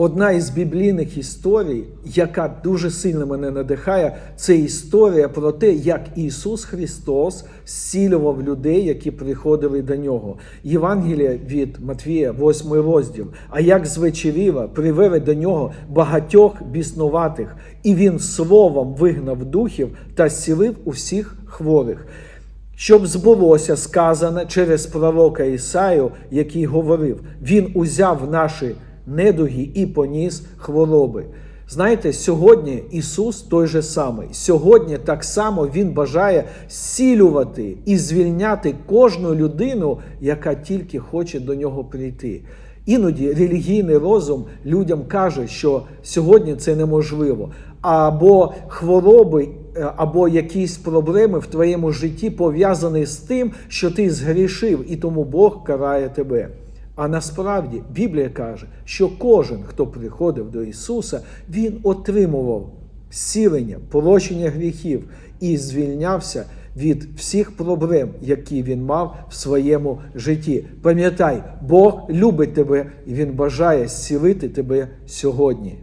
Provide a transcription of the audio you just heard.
Одна із біблійних історій, яка дуже сильно мене надихає, це історія про те, як Ісус Христос зцілював людей, які приходили до нього. Євангелія від Матвія, 8 розділ. А як звечеріла, привели до нього багатьох біснуватих, і він словом вигнав духів та зцілив усіх хворих. Щоб збулося сказане через пророка Ісаю, який говорив: Він узяв наші недуги і поніс хвороби. Знаєте, сьогодні Ісус той же самий. Сьогодні так само Він бажає зцілювати і звільняти кожну людину, яка тільки хоче до нього прийти. Іноді релігійний розум людям каже, що сьогодні це неможливо, або хвороби, е, або якісь проблеми в твоєму житті пов'язані з тим, що ти згрішив, і тому Бог карає тебе. А насправді Біблія каже, що кожен, хто приходив до Ісуса, Він отримував зцілення, прощення гріхів і звільнявся від всіх проблем, які він мав в своєму житті. Пам'ятай, Бог любить тебе і Він бажає зцілити тебе сьогодні.